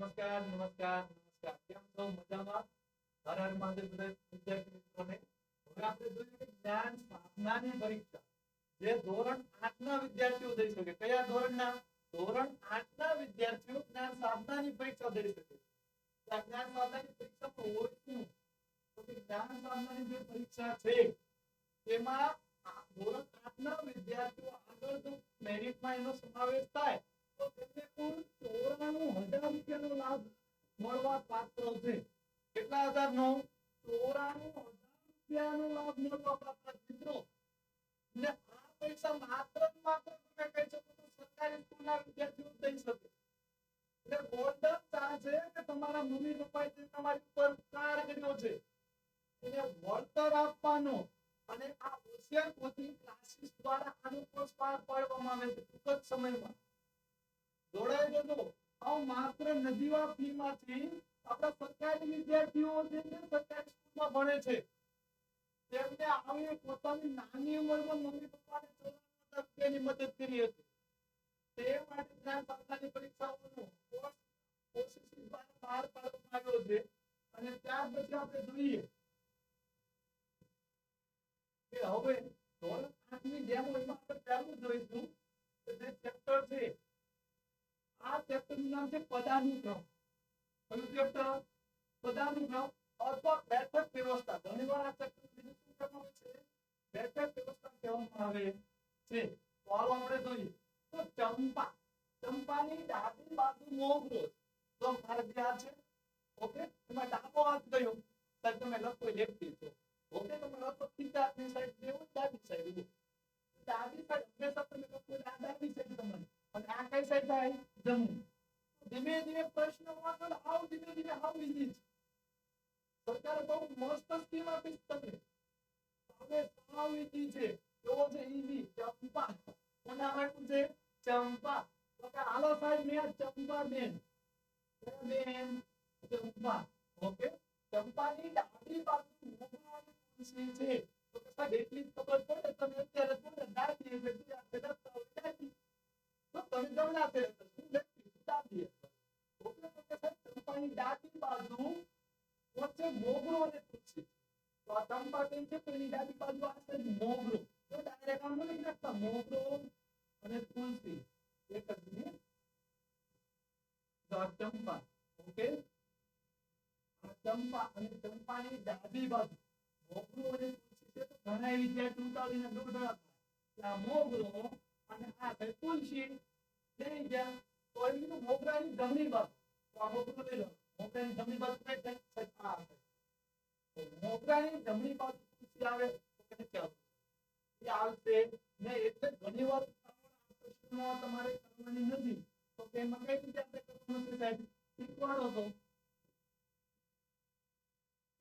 નમસ્કાર નમસ્કાર નમસ્કાર. કેમ છો? મજામાં? હર હર મહાદેવ બધા વિદ્યાર્થી મિત્રોને હવે આપણે જોઈએ કે જ્ઞાન સ્થાપનાની પરીક્ષા. જે ધોરણ 8 ના વિદ્યાર્થીઓ દઈ શકે. કયા ધોરણના? ધોરણ 8 ના વિદ્યાર્થીઓ જ્ઞાન સ્થાપનાની પરીક્ષા દઈ શકે. તો જ્ઞાન જ્ઞાન પરીક્ષા તો હોય શું તો કે જ્ઞાન સાધનાની જે પરીક્ષા છે, તેમાં ધોરણ 8 ના વિદ્યાર્થીઓ આગળ જો મેરિટમાં એનો સમાવેશ થાય. તમારા મમ્મી તમારી ઉપર છે એને વળતર આપવાનો અને આ હોશિયાર કોચિંગ ક્લાસીસ દ્વારા આનો પાર પાડવામાં આવે છે. ટૂંક જ સમયમાં. જોડાઈ જજો આ માત્ર નજીવા ફી માંથી આપણા સરકારી વિદ્યાર્થીઓ જે છે સરકારી સ્કૂલમાં ભણે છે, તેમને આવી પોતાની નાની ઉંમરમાં મમ્મી પપ્પાને ચોરાણું મદદ કરી હતી. તે માટે ત્યાં સરકારી પરીક્ષાઓનો બહાર પાડવામાં આવ્યો છે. અને ત્યાર પછી આપણે જોઈએ કે હવે ધોરણ આઠની જેમ એમાં આપણે પહેલું જોઈશું. કે જે ચેપ્ટર છે આ ચેપ્ટરનું નામ છે પદાનુક્રમ કયું ચેપ્ટર પદાનુક્રમ અથવા બેઠક વ્યવસ્થા. ઘણીવાર આ ચેપ્ટર બીજું શું કહેવામાં છે? બેઠક વ્યવસ્થા કહેવામાં આવે છે તો હાલો આપણે જોઈએ તો ચંપા ચંપાની ડાબી બાજુ મોગરો તો મારે જે હાથ છે ઓકે એમાં ડાબો હાથ ગયો સાહેબ તમે લખો લેફ્ટી છો ઓકે તમે લખો સીધા હાથની સાઈડ દેવો ડાબી સાઈડ ઊભો ડાબી સાઈડ હંમેશા તમે લખો એટલે આ ડાબી સાઈડ તમારી અને આ કઈ સાઈડ થાય જમણી ધીમે ધીમે પ્રશ્ન વાંચો હાવ ધીમે ધીમે હાવ ઈઝી છે સરકારે બહુ મસ્ત સ્કીમ આપી છે તમને સાવ ઈઝી છે કેવો છે ઈજી ચંપા. કોના માટે છે, ચંપા. તો કે હાલો સાહેબ, મેં ચંપા બેન બેન ચંપા. ઓકે? ચંપાની ડાબી બાજુ મોગરાની તુલસી છે. તો કે સાહેબ, એટલી ખબર પડે તમે અત્યારે થોડે ડાબી એટલે બીજા બધા તો ડાબી તો તમે જમણા છે તો શું લખી ડાબી ઓકે? તો કે સાહેબ, ચંપાની ડાબી બાજુ વચ્ચે મોગરો અને તુલસી તો ચંપા બેન છે તો એની ડાબી બાજુ આ છે મોગરો તો ડાયરેક્ટ આમ લખી નાખતા મોગરો અને તુલસી એક જ મિનિટ તો ચંપા ઓકે આ ચંપા અને ચંપાની ડાબી બાજુ. મોગરો અને તુલસી છે તો ઘણા વિદ્યાર્થી ઉતાળીને દોઢ આ મોગરો અને આ છે તુલસી થઈ ગયા તો એમ કીધું મોગરાની જમણી બાજુ. તો આ મોગરો લઈ લો મોગરાની જમણી બાજુ કઈ થાય આ થાય તો મોગરાની જમણી બાજુ તુલસી આવે તો કઈ ચાલો એ આવશે ને એટલે ઘણી વાર પ્રશ્નો તમારે કરવાની નથી તો તેમાં કઈ રીતે આપણે કરવાનું છે સાહેબ શીખવાડો તો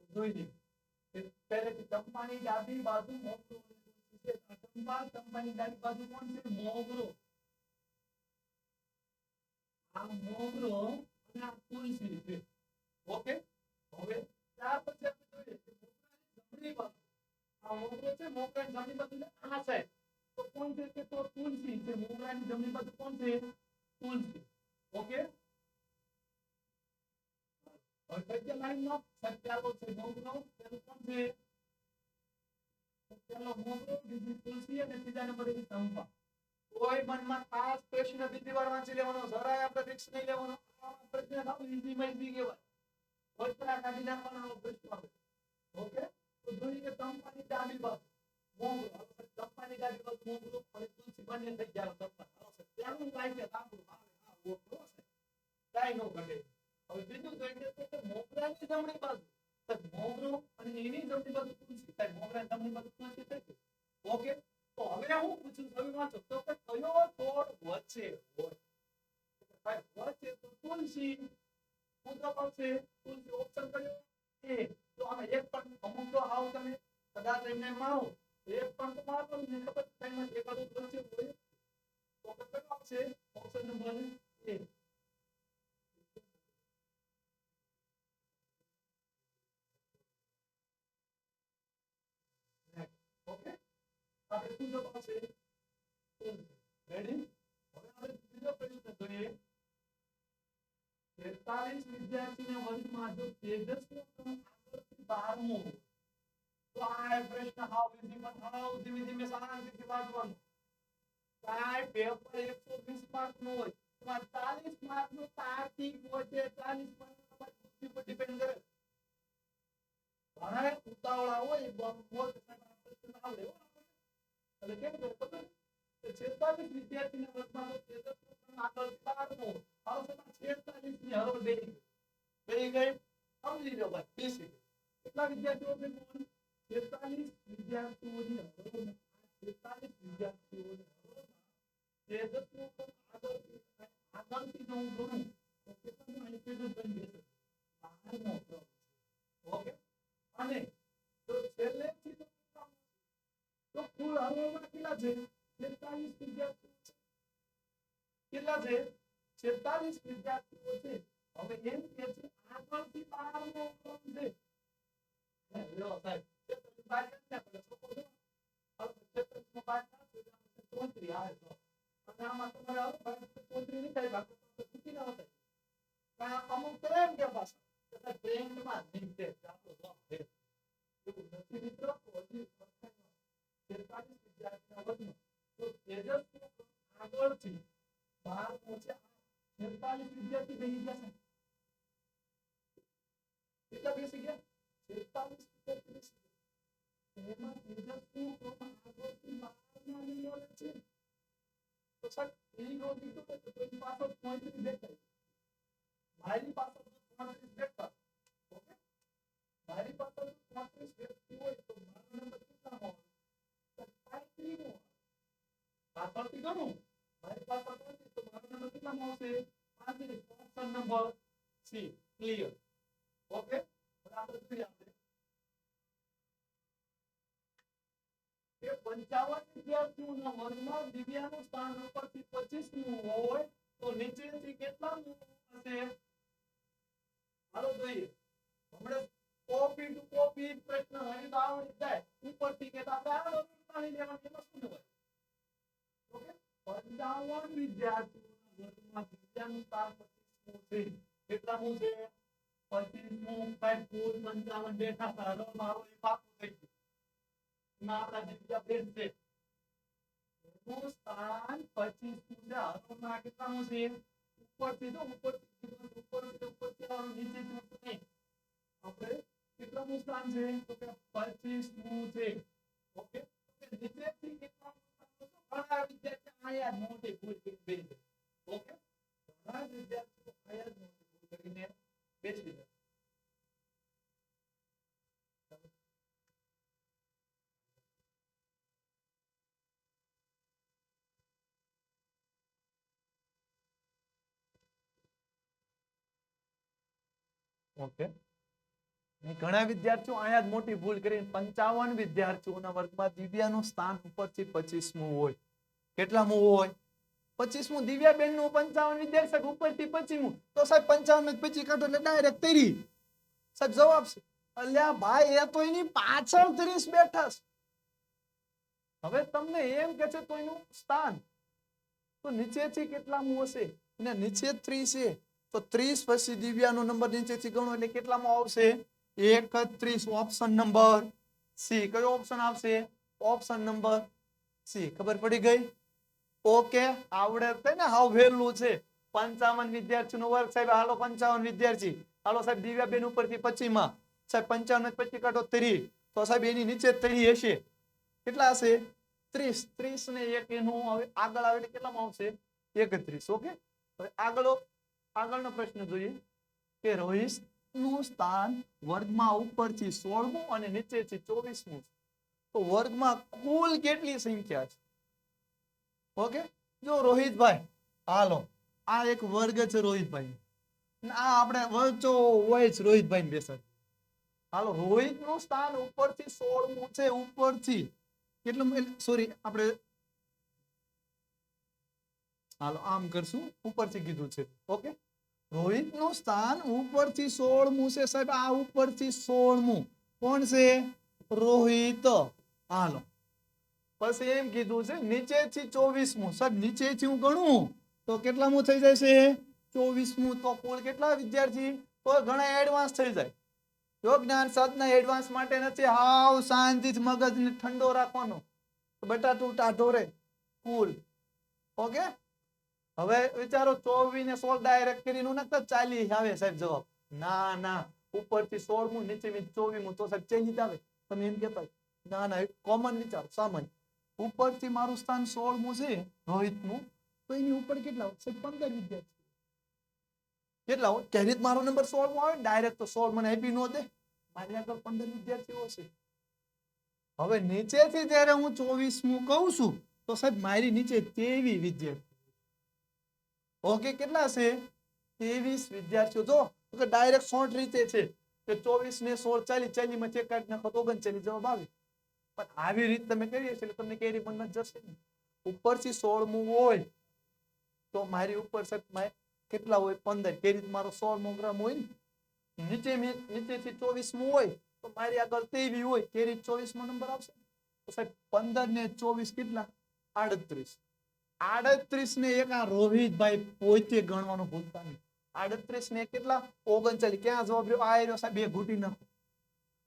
જોઈ લે કે પહેલેથી ચંપાની ડાબી બાજુ મોગરો અને તુલસી છે આ ચંપા ચંપાની ડાબી બાજુ કોણ છે મોગરો આ મોગરો અને આ તુલસી છે ઓકે હવે ત્યાર પછી આપણે જોઈએ કે મોગરાની જમણી બાજુ આ મોગરો છે મોગરાની જમણી બાજુ એટલે આ સાઈડ તો કોણ છે કે તો તુલસી છે મોગરાની જમણી બાજુ કોણ છે તુલસી ઓકે હવે કઈ ગયા લાઈન નો સાહેબ ચાલો છે મોગરો પેલું કોણ છે પેલો મોગરો બીજી તુલસી અને ત્રીજા નંબરે છે ચંપા કોઈ મનમાં ખાસ પ્રશ્ન બીજી વાર વાંચી લેવાનો જરાય આપણે રિસ્ક નહીં લેવાનો આ પ્રશ્ન સાવ ઈઝી માં ઈઝી કહેવાય વચરા કાઢી નાખવાનો આવો પ્રશ્ન આવે ઓકે તુલસી એની જમણી બાજુ તુલસી સાહેબ મોગરાની જમણી બાજુ ઓકે? તો હવે હું પૂછું છું વાંચો. તો કે કયો છોડ વચ્ચે હોય? વચ્ચે તો તુલસી. શું જવાબ છે. તુલસી ઓપ્શન કયો એ તો આમાં એક પણ અમુક તો આવ તમે, કદાચ એમને માવો એક પણ તો મારો ને ખબર છે એમાં એકાદું તુલસી હોય, તો કયો આવશે? ઓપ્શન નંબર એ ઓકે આપણે શું જવાબ આવશે? રેડી હવે આપણે બીજો પ્રશ્ન જોઈએ 46 વિદ્યાર્થીના વર્ગમાં જો 12મો હોય, તો આ પ્રશ્ન હાવ easy પણ હાવ ધીમે ધીમે શાંતિથી વાંચવાનું. કાંઈ પેપર 120 માર્કનું હોય એમાં 40 માર્કનું તાર્કિક હોય છે 40 માર્કનું તમારી બુદ્ધિ depend કરે. ઘણા ઉતાવળા હોય સારા પ્રશ્ન આવડે એટલે કેમ કરે ખબર? 46 વિદ્યાર્થીના વર્ગમાં તો તેજસનો 12મો હોય. આવશે 46 ની હરોળ બેહી ગઈ. સમજી લો ભાઈ, બેસી. કેટલા વિદ્યાર્થીઓ છે કુલ? 46 વિદ્યાર્થીઓની આ 46 વિદ્યાર્થીઓની આગળથી જો હું ગણું તો અહીં તેજસ બની જશે? 12મો ક્રમ. ઓકે? અને તો કેટલામો? તો કુલ હરોળમાં કેટલા છે 46 વિદ્યાર્થીઓ કેટલા છે 46 વિદ્યાર્થીઓ છે હવે એમ કે છે આગળથી 12મો ક્રમ છે હે, લ્યો સાહેબ 46 બાર કાઢી નાખો એટલે છોકરો જો. હવે 46 નો બાર કાઢો એટલે આપણે 34 આવે તો. અને આમાં તમારે આવું ભાઈ 34 નહીં થાય બાકી તો ચૂકી ના થાય. પણ આ અમુક તો એમ કે પાછા કે સાહેબ ટ્રેન્ડમાં નહીં છે કે આપણો જવાબ છે. એવું નથી મિત્રો તો હજી સરખાઈમાં 46 વિદ્યાર્થીના વર્ગમાં તો તેજસ્વી આગળથી બાર પહોંચે છેતાલીસ વિદ્યાર્થી બેસી ગયા છે કેટલા બેસી ગયા છેતાલીસ વિદ્યાર્થી પાછળ પોઈન્ટની મારી પાછળ પોઈન્ટની પાછળ વ્યક્તિ હોય તો મારો ગણું મારી પાસે કેટલામાં આવશે પાંત્રીસ option number C clear okay આપણે જોઈએ આપણે કે પંચાવન વિદ્યાર્થીઓના વર્ગમાં દિવ્યાનું સ્થાન ઉપરથી પચીસનું હોય તો નીચેથી કેટલા હશે? હાલો જોઈએ. હમણાં કોપી ટુ કોપી પ્રશ્ન હોય, તો આવડી જાય. ઉપરથી કે આપણે આવડો લેવાનું, એમાં શું હોય? ઓકે? પંચાવન વિદ્યાર્થીઓના વર્ગમાં ઉપરથી તો છે, ઉપરથી ઉપર નહીં આપણે કેટલામું સ્થાન છે તો કે છે ઓકે. ઘણા વિદ્યાર્થીઓ આયા જ ભૂલ કરીને બેસી વિદ્યાર્થીઓ અહીંયા જ મોટી ભૂલ કરીને પંચાવન વિદ્યાર્થીઓના વર્ગમાં દિવ્યાનું સ્થાન ઉપરથી પચીસમું હોય. કેટલામું હોય? પચીસમું દિવ્યાબેનનું પંચાવન વિદ્યાર્થી ઉપરથી પચીમું. તો સાહેબ પંચાવન પચી કાઢો એટલે ડાયરેક્ટ તેરી સાહેબ જવાબ છે. અલ્યા ભાઈ, એ તો એની પાછળ ત્રીસ બેઠા હવે તમને એમ કે છે તો એનું સ્થાન. તો નીચેથી કેટલામું હશે? અને નીચે ત્રીસ છે. તો ત્રીસ પછી દિવ્યાનો નંબર નીચેથી ગણો એટલે કેટલામાં આવશે? એકત્રીસ ઓપ્શન નંબર સી કયો ઓપ્શન આવશે? ઓપ્શન નંબર સી ખબર પડી ગઈ? ઓકે, આવડે છે ને હાવ વહેલું છે. પંચાવન વિદ્યાર્થી નું વર્ગ સાહેબ, હાલો પંચાવન વિદ્યાર્થી. હાલો સાહેબ, દિવ્યાબેન ઉપરથી પચી માં સાહેબ, પંચાવન પચી કાઢો ત્રી તો સાહેબ, એની નીચે ત્રી હશે. કેટલા હશે? ત્રીસ. ત્રીસ ને એક એનું હવે આગળ આવે એટલે કેટલામાં આવશે? એકત્રીસ, ઓકે? હવે આગળ, આગળનો પ્રશ્ન જોઈએ કે રોહિતનું સ્થાન વર્ગમાં ઉપરથી સોળમું અને નીચેથી ચોવીસમું. તો વર્ગમાં કુલ કેટલી સંખ્યા છે? ઓકે જો રોહિતભાઈ, હાલો. આ એક વર્ગ છે રોહિતભાઈ આ આપણે વચ્ચો હોય છે રોહિતભાઈ બેસર હાલો રોહિતનું સ્થાન ઉપરથી સોળમું છે, ઉપરથી. કેટલું સોરી આપણે હાલો, આમ કરશું. ઉપરથી કીધું છે. ઓકે રોહિતનું સ્થાન ઉપરથી સોળમું છે. સાહેબ, આ ઉપરથી સોળમું. કોણ છે? રોહિત. હાલો. પછી એમ કીધું છે, નીચેથી ચોવીસમું. સાહેબ, નીચેથી હું ગણું? તો કેટલામું થઈ જાય છે? ચોવીસમું. તો કુલ કેટલા વિદ્યાર્થી? તો ઘણા એડવાન્સ થઈ જાય. જો જ્ઞાન સાધના એડવાન્સ માટે નથી, હાવ શાંતિથી મગજને ઠંડો રાખવાનો. બેટા તું ટાઢો રે. કુલ. ઓકે? હવે વિચારો ચોવીસ ને સોળ ડાયરેક્ટ કરીને નાખતા ચાલી આવે સાહેબ જવાબ. ના ના. ઉપરથી સોળમું નીચે ચોવીમું. તો સાહેબ ચેન્જ આવે. તમે એમ હોય. ના ના કોમન વિચાર, સામાન્ય. ઉપરથી મારું સ્થાન સોળમું છે રોહિતનું તો એની ઉપર કેટલા આવશે પંદર વિદ્યાર્થી કેટલા હોય? જ મારો નંબર સોળમો આવે ડાયરેક્ટ તો સોળ મને આપી નો દે. મારી આગળ પંદર વિદ્યાર્થીઓ છે હવે નીચેથી જ્યારે હું ચોવીસમું કહું છું, તો સાહેબ, મારી નીચે તેવી વિદ્યાર્થી ઓકે, કેટલા છે ત્રેવીસ વિદ્યાર્થીઓ. જો ડાયરેક્ટ શોર્ટ રીતે છે. કે ચોવીસ ને સોળ ચાલી માં ચેક કાઢી નાખો ઓગણચાલીસ જવાબ આવે. પણ આવી રીત તમે કરી એટલે તમને કેરી પણ જશે ને. ઉપરથી સોળમું હોય તો મારી ઉપર સાહેબ કેટલા હોય? પંદર. કેરી મારો સોળમો ગ્રામ હોય ને. નીચે નીચેથી ચોવીસમું હોય તો મારી આગળ તેવી હોય. કેરી ચોવીસમો નંબર આવશે તો સાહેબ પંદર ને ચોવીસ કેટલા? આડત્રીસ. આડત્રીસ ને એક આ રોહિતભાઈ પોતે ગણવાનું ભૂલતા નહીં. આડત્રીસ ને કેટલા? ઓગણચાલીસ. ક્યાં જવાબ રહ્યો? આ રહ્યો સાહેબ, બે ઘૂટી નાખો.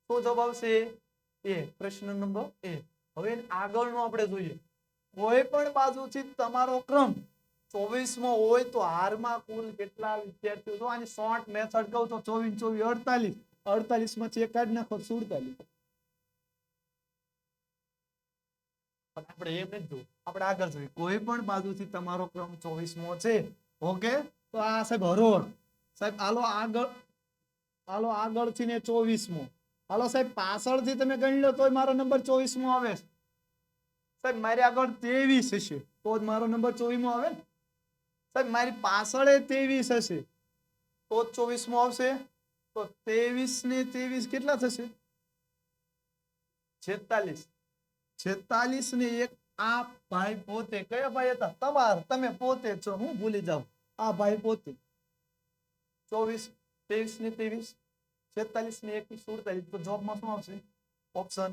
શું જવાબ આવશે? એ, પ્રશ્ન નંબર એ. હવે આગળનો આપણે જોઈએ. કોઈ પણ બાજુથી તમારો ક્રમ ચોવીસમાં હોય તો હારમાં કુલ કેટલા વિદ્યાર્થીઓ છો? આની શોર્ટ મેથડ કહું તો ચોવીસ ચોવીસ, અડતાલીસ. અડતાલીસમાં ચેક કાઢી નાખો, સુડતાલીસ. પણ આપણે એમ નથી જોવું. આપણે આગળ જોઈએ. કોઈ પણ બાજુથી તમારો ક્રમ ચોવીસમો છે, ઓકે? તો આ સાહેબ હરોળ. સાહેબ આલો આગળ આલો આગળથી ને ચોવીસમો. હાલો સાહેબ, પાછળથી તમે ગણી લો, તોય મારો નંબર ચોવીસમો આવે. સાહેબ, મારી આગળ ત્રેવીસ હશે, તો જ મારો નંબર ચોવીસમો આવે સાહેબ, મારી પાછળ ત્રેવીસ હશે, તો જ ચોવીસમો આવશે. તો ત્રેવીસ ને ત્રેવીસ કેટલા થશે? છેતાલીસ. છેતાલીસ ને એક, આ ભાઈ પોતે, કયા ભાઈ હતા? તમાર, તમે પોતે છો, હું ભૂલી જાઉં. આ ભાઈ પોતે. ચોવીસ, ત્રેવીસ ને ત્રેવીસ. છેતાલીસ ને એકવીસ સુડતાલીસ, તો જવાબમાં શું આવશે? ઓપ્શન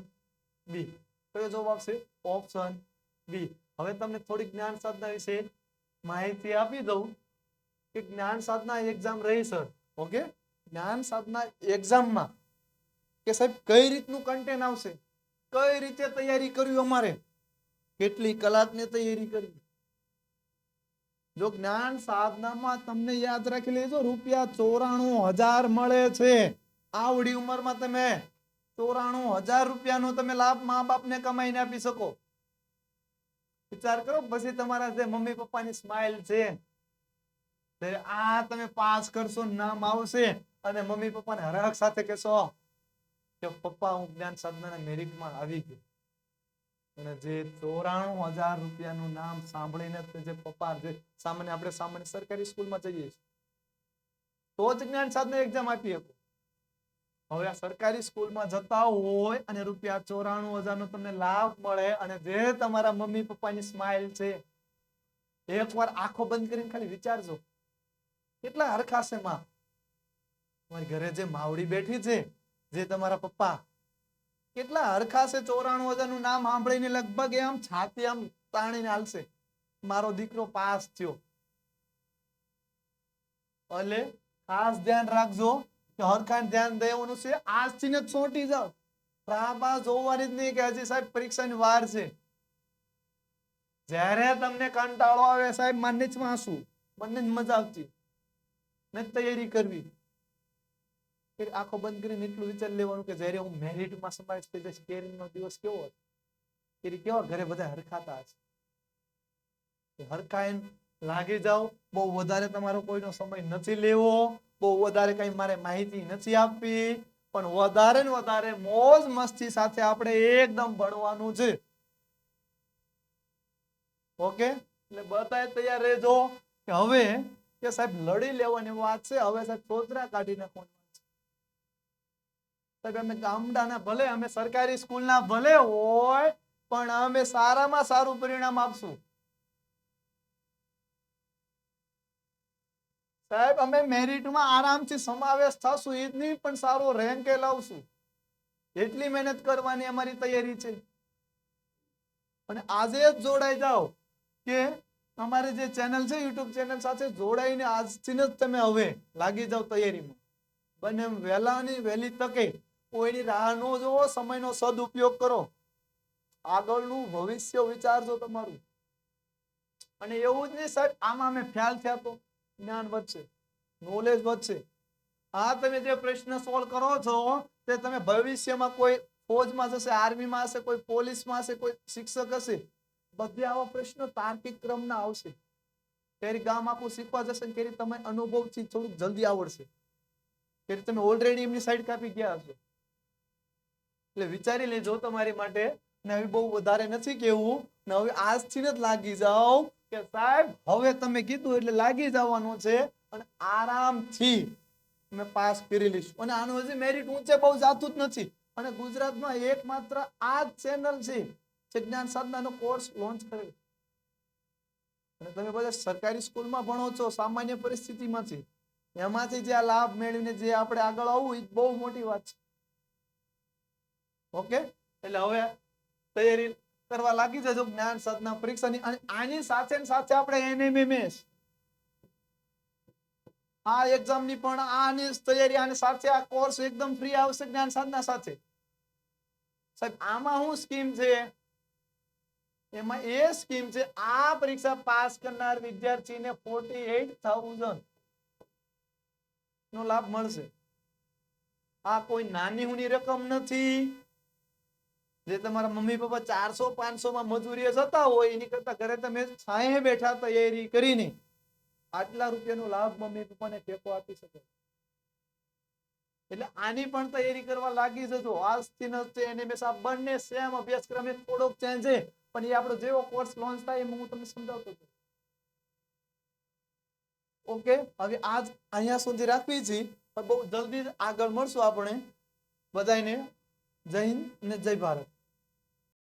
બી કયો જવાબ આવશે ઓપ્શન બી હવે તમને થોડી જ્ઞાન સાધના વિશે માહિતી આપી દઉં કે જ્ઞાન સાધના એક્ઝામ રહી સર ઓકે જ્ઞાન સાધના એક્ઝામમાં કે સાહેબ, કઈ રીતનું કન્ટેન્ટ આવશે? કઈ રીતે તૈયારી કરવી અમારે? કેટલી કલાકની તૈયારી કરવી? જો જ્ઞાન સાધનામાં તમને યાદ રાખી લેજો, રૂપિયા ચોરાણું હજાર મળે છે. આવડી ઉંમરમાં તમે ચોરાણું હજાર રૂપિયાનો તમે લાભ મા બાપને કમાઈને આપી શકો. વિચાર કરો, પછી તમારા જે મમ્મી પપ્પાની સ્માઇલ છે આ તમે પાસ કરશો, નામ આવશે અને મમ્મી પપ્પાને હરખ સાથે કહેશો કે પપ્પા, હું જ્ઞાન સાધનાના મેરિટમાં આવી ગયો. અને જે ચોરાણું હજાર રૂપિયાનું નામ સાંભળીને જે પપ્પા, જે સામાન્ય, આપણે સામાન્ય સરકારી સ્કૂલમાં જઈએ છીએ, તો જ જ્ઞાન સાધના એક્ઝામ આપી શકો. હવે આ સરકારી સ્કૂલમાં જતા હોય અને રૂપિયા ચોરાણું હજારનો તમને લાભ મળે અને જે તમારા મમ્મી પપ્પાની સ્માઇલ છે, એકવાર આંખો બંધ કરીને ખાલી વિચારજો. કેટલા હરખાશે માં. તમારી ઘરે જે માવડી બેઠી છે, જે તમારા પપ્પા, કેટલા હરખાશે ચોરાણું હજારનું નામ સાંભળીને લગભગ એમ છાતી આમ તાણીને હાલશે. મારો દીકરો પાસ થયો. એટલે ખાસ ધ્યાન રાખજો. કે હરખાન ધ્યાન દેવાનું છે આજથી ને છોટી જાઓ. રાબા જોવાની જ નહીં કે હજી સાહેબ પરીક્ષાની વાર છે. જ્યારે તમને કંટાળો આવે સાહેબ મને જ વાંસું. મને જ મજા આવતી. ને તૈયારી કરવી. આંખો બંધ કરીને એટલું વિચાર લેવાનું કે જ્યારે હું મેરિટમાં સમાવેશ થઈ જશે કેરીનો દિવસ કેવો હશે? કેરી કેવા ઘરે બધા હરખાતા હશે? હરખાઈને લાગી જાઓ. બહુ વધારે તમારો કોઈનો સમય નથી લેવો. બહુ વધારે કઈ મારે માહિતી નથી આપવી, પણ વધારે ને વધારે મોજ મસ્તી સાથે આપણે એકદમ ભણવાનું છે. ઓકે? એટલે બધાએ તૈયાર રહેજો કે હવે કે સાહેબ લડી લેવાની વાત છે, હવે સાહેબ છોતરા કાઢી નાખવાની છે. ભલે, અમે સરકારી સ્કૂલના ભલે હોય, પણ અમે સારામાં સારું પરિણામ આપશું. સાહેબ, અમે મેરિટમાં આરામથી સમાવેશ થશું નહીં, પણ સારો રેન્ક લાવશું. એટલી મહેનત કરવાની અમારી તૈયારી છે. અને આજે જ જોડાઈ જાઓ કે અમારી જે ચેનલ છે, યુટ્યુબ ચેનલ સાથે જોડાઈને આજથી જ તમે હવે લાગી જાવ તૈયારીમાં. બને વહેલાની વહેલી તકે કોઈની રાહ ન જોવો સમયનો સદઉપયોગ કરો. આગળનું ભવિષ્ય વિચારજો તમારું. અને એવું જ નહીં સાહેબ, આમાં અમે ફેલ થયા તો? જ્ઞાન વધશે નોલેજ વધશે. આ તમે જે પ્રશ્ન સોલ્વ કરો છો, તે તમે ભવિષ્યમાં કોઈ ફોજમાં જશે આર્મીમાં હશે, કોઈ પોલીસમાં હશે, કોઈ શિક્ષક હશે, બધે આવા પ્રશ્નો તાર્કિક ક્રમના આવશે. ત્યારે ગામ આખું શીખવા જશે ત્યારે તમે અનુભવથી થોડુંક જલ્દી આવડશે. ત્યારે તમે ઓલરેડી એમની સાઈડ કાપી ગયા હશો. એટલે વિચારી લેજો તમારી માટે, ને હવે બહુ વધારે નથી કેવું ને હવે આજથી જ લાગી જાઓ કે સાહેબ, હવે તમે કીધું એટલે લાગી જવાનું છે અને આરામથી અમે પાસ કરી લઈશું. અને આનું હજી મેરિટ ઊંચે બહુ જાતું જ નથી. અને ગુજરાતમાં એકમાત્ર આ જ ચેનલ છે જે જ્ઞાન સાધનાનો કોર્સ લોન્ચ કરેલ અને તમે બધા સરકારી સ્કૂલમાં ભણો છો, સામાન્ય પરિસ્થિતિમાંથી એમાંથી જે આ લાભ મેળવીને જે આપણે આગળ આવવું એ બહુ મોટી વાત છે. ઓકે? એટલે હવે તૈયારી કરવા લાગી જજો જ્ઞાન સાધના પરીક્ષાની અને આની સાથે સાથે આપણે એનએમએમએસ આ એક્ઝામની પણ આની તૈયારી, આની સાથે આ કોર્સ એકદમ ફ્રી આવશે જ્ઞાન સાધના સાથે. સાહેબ, આમાં શું સ્કીમ છે? એમાં એ સ્કીમ છે, આ પરીક્ષા પાસ કરનાર વિદ્યાર્થીને ફોર્ટી એટ થાઉઝન્ડ નો લાભ મળશે. આ કોઈ નાની હુની રકમ નથી. જે તમારા મમ્મી પપ્પા ચારસો પાંચસો માં મજૂરીએ જતા હોય, એની કરતા ઘરે તમે છાંયે બેઠા તૈયારી કરીને આટલા રૂપિયાનો લાભ મમ્મી પપ્પાને ટેકો આપી શકો. એટલે આની પણ તૈયારી કરવા લાગી જજો. આજથી ન તે એને હંમેશા બંને સેમ અભ્યાસક્રમ થોડોક ચેન્જ છે, પણ એ આપણો જેવો કોર્સ લોન્ચ થાય એમ હું તમને સમજાવતો છું ઓકે હવે આજ અહીંયા સુધી રાખવી છે બહુ જલ્દી આગળ મળશું આપણે. બધાને જય હિન્દ અને જય ભારત.